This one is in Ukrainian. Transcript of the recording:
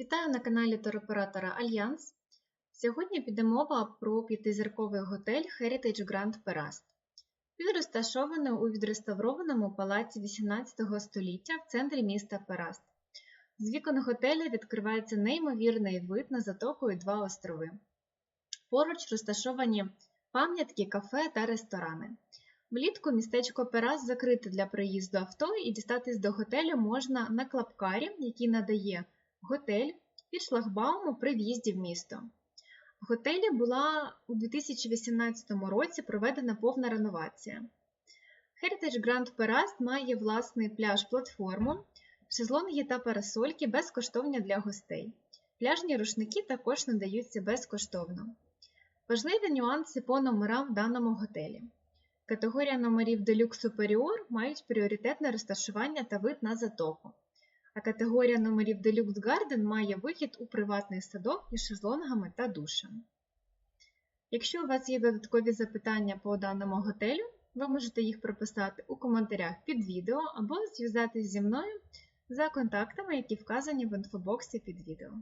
Вітаю на каналі туроператора Альянс. Сьогодні піде мова про п'ятизірковий готель Heritage Grand Perast. Він розташований у відреставрованому палаці XVIII століття в центрі міста Пераст. З вікон готеля відкривається неймовірний вид на затоку і два острови. Поруч розташовані пам'ятки, кафе та ресторани. Влітку містечко Перас закрите для проїзду авто і дістатись до готелю можна на клапкарі, який надає готель від шлагбауму при в'їзді в місто. В готелі була у 2018 році проведена повна реновація. Heritage Grand Perast має власний пляж-платформу, шезлонги та парасольки безкоштовні для гостей. Пляжні рушники також надаються безкоштовно. Важливі нюанси по номерам в даному готелі. Категорія номерів Deluxe Superior мають пріоритетне розташування та вид на затоку, а категорія номерів Deluxe Garden має вихід у приватний садок із шезлонгами та душем. Якщо у вас є додаткові запитання по даному готелю, ви можете їх прописати у коментарях під відео або зв'язатись зі мною за контактами, які вказані в інфобоксі під відео.